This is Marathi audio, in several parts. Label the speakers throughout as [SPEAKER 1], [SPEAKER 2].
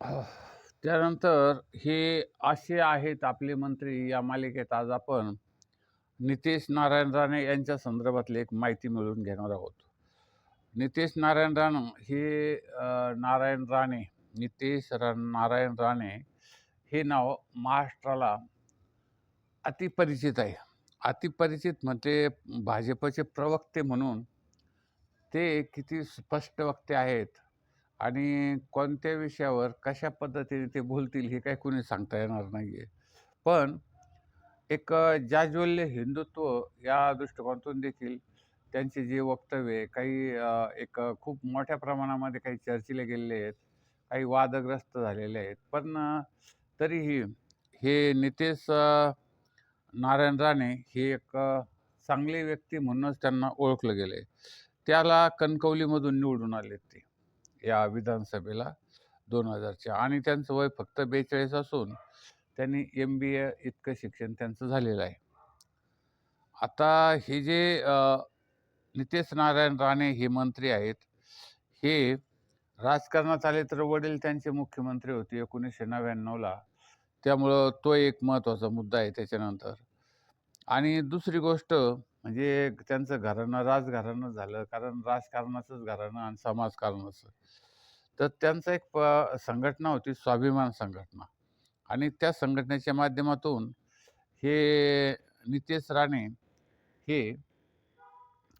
[SPEAKER 1] त्यानंतर हे असे आहेत आपले मंत्री या मालिकेत आज आपण. नितेश नारायण राणे यांच्या संदर्भातली एक माहिती मिळवून घेणार आहोत. नितेश नारायण राणे हे नारायण राणे नितेश रा नारायण राणे हे नाव महाराष्ट्राला अतिपरिचित आहे. अतिपरिचित म्हणजे भाजपचे प्रवक्ते म्हणून ते किती स्पष्ट वक्ते आहेत. आणि कोणत्या विषयावर कशा पद्धतीने ते बोलतील हे काही कुणी सांगता येणार नाही आहे पण एक जाज्वल्य हिंदुत्व या दृष्टिकोनातून देखील त्यांचे जे वक्तव्य काही एक खूप मोठ्या प्रमाणामध्ये काही चर्चेला गेलेले आहेत काही वादग्रस्त झालेले आहेत. पण तरीही हे नितेश नारायण राणे हे एक चांगली चांगले व्यक्ती म्हणूनच त्यांना ओळखलं गेलं आहे त्याला कणकवलीमधून निवडून आले ते. या विधानसभेला दोन हजारच्या आणि त्यांचं वय फक्त बेचाळीस असून त्यांनी एम बी ए इतकं शिक्षण त्यांचं झालेलं आहे. आता हे जे नितेश नारायण राणे हे मंत्री आहेत हे राजकारणात आले तर वडील त्यांचे मुख्यमंत्री होते एकोणीसशे नव्याण्णवला त्यामुळं तो एक महत्त्वाचा मुद्दा आहे त्याच्यानंतर. आणि दुसरी गोष्ट म्हणजे त्यांचं घराणं राजघराणं झालं. कारण राजकारणाचंच घराणं आणि समाजकारणाचं तर त्यांचं एक प संघटना होती स्वाभिमान संघटना. आणि त्या संघटनेच्या माध्यमातून हे नितेश राणे हे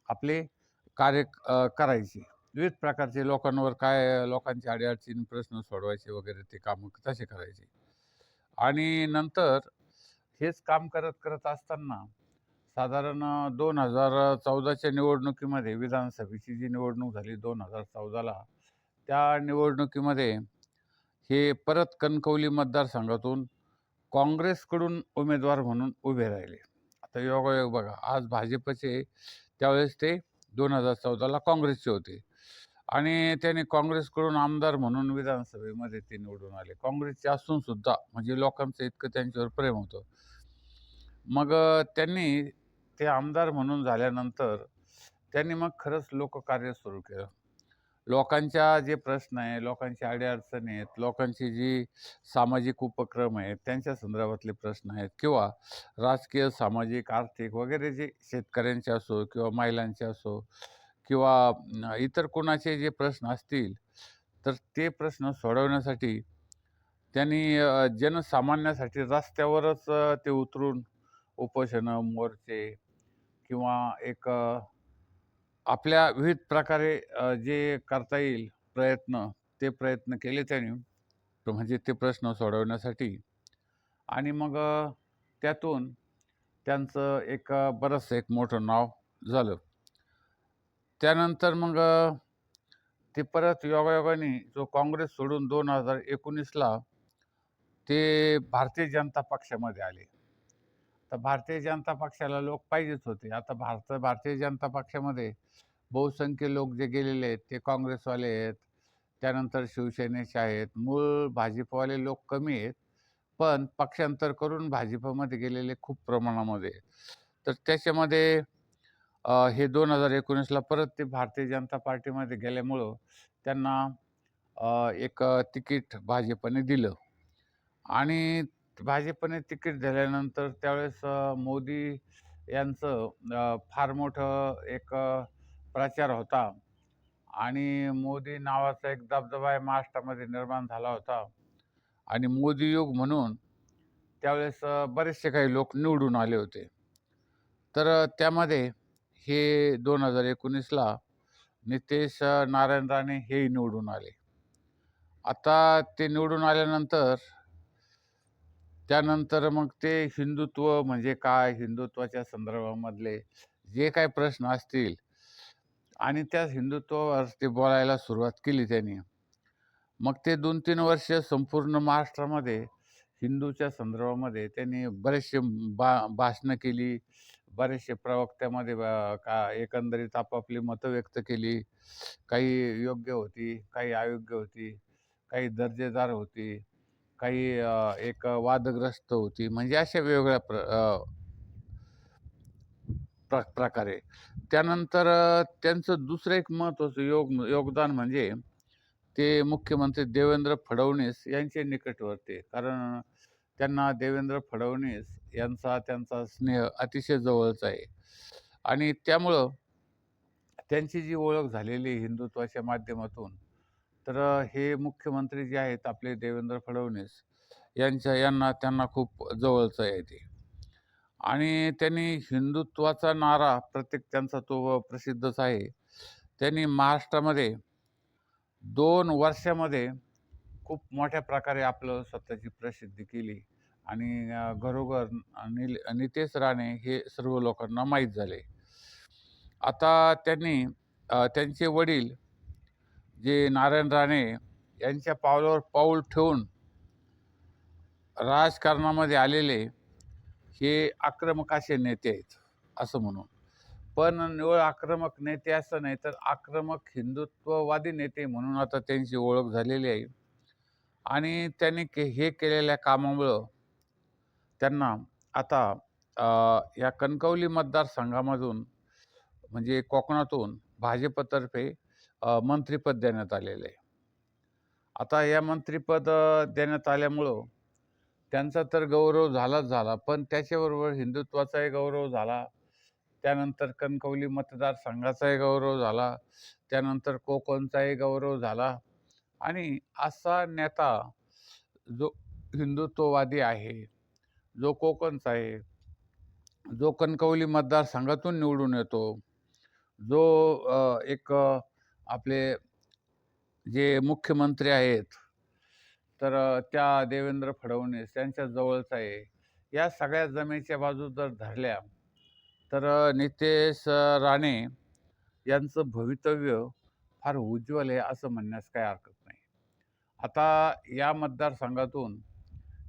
[SPEAKER 1] आपले कार्य करायचे. विविध प्रकारचे लोकांवर काय लोकांची अडीअडचणी प्रश्न सोडवायचे वगैरे ते कामं तसे करायचे. आणि नंतर हेच काम करत करत असताना साधारण दोन हजार चौदाच्या निवडणुकीमध्ये विधानसभेची जी निवडणूक झाली दोन हजार चौदाला त्या निवडणुकीमध्ये हे परत कणकवली मतदारसंघातून काँग्रेसकडून उमेदवार म्हणून उभे राहिले. आता योगायोग बघा आज भाजपचे त्यावेळेस ते दोन हजार चौदाला काँग्रेसचे होते. आणि त्याने काँग्रेसकडून आमदार म्हणून विधानसभेमध्ये ते निवडून आले. काँग्रेसचे असूनसुद्धा म्हणजे लोकांचं इतकं त्यांच्यावर प्रेम होतं. मग त्यांनी ते आमदार म्हणून झाल्यानंतर त्यांनी मग खरंच लोककार्य सुरू केलं. लोकांच्या जे प्रश्न आहे लोकांची अडीअडचणी आहेत लोकांची जी सामाजिक उपक्रम आहेत त्यांच्या संदर्भातले प्रश्न आहेत किंवा राजकीय सामाजिक आर्थिक वगैरे जे शेतकऱ्यांचे असो किंवा महिलांचे असो किंवा इतर कोणाचे जे प्रश्न असतील तर ते प्रश्न सोडवण्यासाठी त्यांनी जनसामान्यासाठी रस्त्यावरच ते उतरून उपोषणं मोर्चे किंवा एक आपल्या विविध प्रकारे जे करता येईल प्रयत्न ते प्रयत्न केले त्यांनी तो म्हणजे ते प्रश्न सोडवण्यासाठी. आणि मग त्यातून त्यांचं एक बरंच बरंचसं एक मोठं नाव झालं. त्यानंतर मग ते परत योगायोगाने जो काँग्रेस सोडून दोन हजार एकोणीसला ते भारतीय जनता पक्षामध्ये आले. तर भारतीय जनता पक्षाला लोक पाहिजेच होते. आता भारत भारतीय जनता पक्षामध्ये बहुसंख्य लोक जे गेलेले आहेत ते काँग्रेसवाले आहेत त्यानंतर शिवसेनेचे आहेत मूळ भाजपवाले लोक कमी आहेत पण पक्षांतर करून भाजपमध्ये गेलेले खूप प्रमाणामध्ये तर त्याच्यामध्ये हे दोन हजार एकोणीसला परत ते भारतीय जनता पार्टीमध्ये गेल्यामुळं त्यांना एक तिकीट भाजपने दिलं. आणि भाजपने तिकीट दिल्यानंतर त्यावेळेस मोदी यांचं फार मोठं एक प्रचार होता. आणि मोदी नावाचा एक दबदबा महाराष्ट्रामध्ये निर्माण झाला होता. आणि मोदी युग म्हणून त्यावेळेस बरेचसे काही लोक निवडून आले होते. तर त्यामध्ये हे दोन हजार एकोणीसला नितेश नारायण राणे हेही निवडून आले. आता ते निवडून आल्यानंतर त्यानंतर मग ते हिंदुत्व म्हणजे काय? हिंदुत्वाच्या संदर्भामधले जे काही प्रश्न असतील आणि त्या हिंदुत्वावर ते बोलायला सुरुवात केली त्यांनी. मग ते दोन तीन वर्ष संपूर्ण महाराष्ट्रामध्ये हिंदूच्या संदर्भामध्ये त्यांनी बरेचसे बा भाषणं केली. बरेचसे प्रवक्त्यामध्ये का एकंदरीत आपापली मतं व्यक्त केली. काही योग्य होती काही अयोग्य होती काही दर्जेदार होती. काही एक वादग्रस्त होती. म्हणजे अशा वेगवेगळ्या प्र प्र प्रकारे. त्यानंतर त्यांचं दुसरं एक महत्त्वाचं योग योगदान म्हणजे ते मुख्यमंत्री देवेंद्र फडणवीस यांचे निकटवर्ते. कारण त्यांना देवेंद्र फडणवीस यांचा त्यांचा स्नेह अतिशय जवळचा आहे. आणि त्यामुळं त्यांची जी ओळख झालेली आहे हिंदुत्वाच्या माध्यमातून तर हे मुख्यमंत्री जे आहेत आपले देवेंद्र फडणवीस यांच्या यांना त्यांना खूप जवळचं आहे ते. आणि त्यांनी हिंदुत्वाचा नारा प्रत्येक त्यांचा तो प्रसिद्धच आहे. त्यांनी महाराष्ट्रामध्ये दोन वर्षामध्ये खूप मोठ्या प्रकारे आपलं स्वतःची प्रसिद्धी केली आणि घरोघर निल नितेश राणे हे सर्व लोकांना माहीत झाले. आता त्यांनी त्यांचे वडील जे नारायण राणे यांच्या पावलावर पाऊल ठेवून राजकारणामध्ये आलेले हे आक्रमक असे नेते आहेत असं म्हणून. पण निवळ आक्रमक नेते असं नाही तर आक्रमक हिंदुत्ववादी नेते म्हणून आता त्यांची ओळख झालेली आहे. आणि त्यांनी के हे केलेल्या कामामुळं त्यांना आता या कणकवली मतदारसंघामधून म्हणजे कोकणातून भाजपतर्फे मंत्रिपद देण्यात आलेलं आहे. आता या मंत्रिपद देण्यात आल्यामुळं त्यांचा तर गौरव झालाच झाला पण त्याच्याबरोबर हिंदुत्वाचाही गौरव झाला. त्यानंतर कणकवली मतदारसंघाचाही गौरव झाला. त्यानंतर कोकणचाही गौरव झाला. आणि असा नेता जो हिंदुत्ववादी आहे जो कोकणचा आहे जो कणकवली मतदारसंघातून निवडून येतो जो एक आपले जे मुख्यमंत्री आहेत तर त्या देवेंद्र फडणवीस यांच्या जवळच आहे. या सगळ्या जमेच्या बाजू जर धरल्या तर नितेश राणे यांचं भवितव्य फार उज्ज्वल आहे असं म्हणण्यास काही हरकत नाही. आता या मतदारसंघातून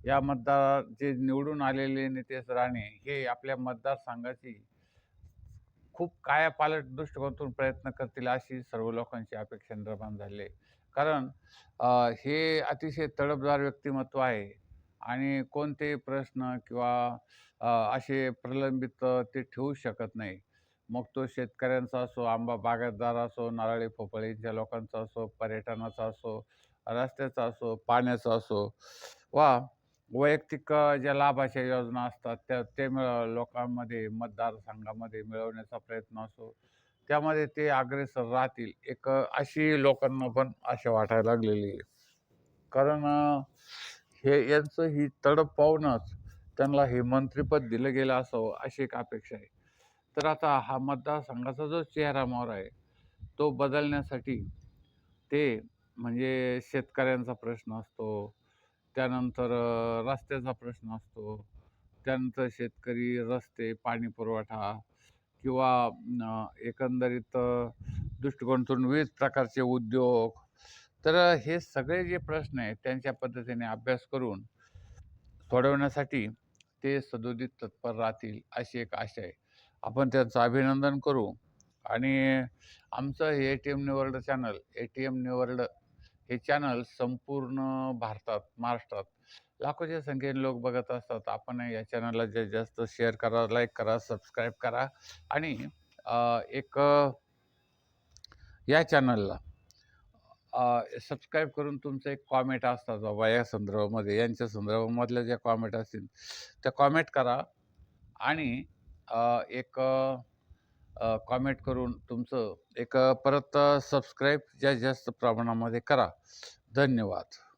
[SPEAKER 1] या मतदार जे निवडून आलेले नितेश राणे हे आपल्या मतदारसंघाची खूप कायापालट दृष्टिकोनातून प्रयत्न करतील अशी सर्व लोकांची अपेक्षा निर्माण झाली कारण हे अतिशय तडफदार व्यक्तिमत्व आहे आणि कोणतेही प्रश्न किंवा असे प्रलंबित ते ठेवू शकत नाही. मग तो शेतकऱ्यांचा असो आंबा बागायतदार असो नारळी पोपळींच्या लोकांचा असो पर्यटनाचा असो रस्त्याचा असो पाण्याचा असो वा वैयक्तिक ज्या लाभाच्या योजना असतात त्या ते मिळ लोकांमध्ये मतदारसंघामध्ये मिळवण्याचा प्रयत्न असो त्यामध्ये ते अग्रेसर राहतील एक अशी लोकांना पण आशा वाटायला लागलेली आहे. कारण हे यांचं ही तडप पाहूनच त्यांना हे मंत्रिपद दिलं गेलं असावं अशी एक अपेक्षा आहे. तर आता हा मतदारसंघाचा जो चेहरा मोहर आहे तो बदलण्यासाठी ते म्हणजे शेतकऱ्यांचा प्रश्न असतो त्यानंतर रस्त्याचा प्रश्न असतो. त्यानंतर शेतकरी रस्ते पाणी पुरवठा किंवा एकंदरीत दृष्टिकोनातून विविध प्रकारचे उद्योग. तर हे सगळे जे प्रश्न आहेत त्यांच्या पद्धतीने अभ्यास करून सोडवण्यासाठी ते सदोदित तत्पर राहतील अशी एक आशा आहे. आपण त्यांचं अभिनंदन करू. आणि आमचं हे A T M world channel A T M world हे चॅनल संपूर्ण भारतात महाराष्ट्रात लाखोच्या संख्येने लोक बघत असतात. आपण या चॅनलला जे जास्त शेअर करा लाईक करा सबस्क्राईब करा. आणि एक या चॅनलला सबस्क्राईब करून तुमचं एक कॉमेंट असतात बाबा या संदर्भामध्ये यांच्या संदर्भामधल्या ज्या कॉमेंट असतील त्या कॉमेंट करा. आणि एक कॉमेंट करून तुमचं एक परत सबस्क्राईब जास्त जास्त प्रमाणामध्ये करा. धन्यवाद.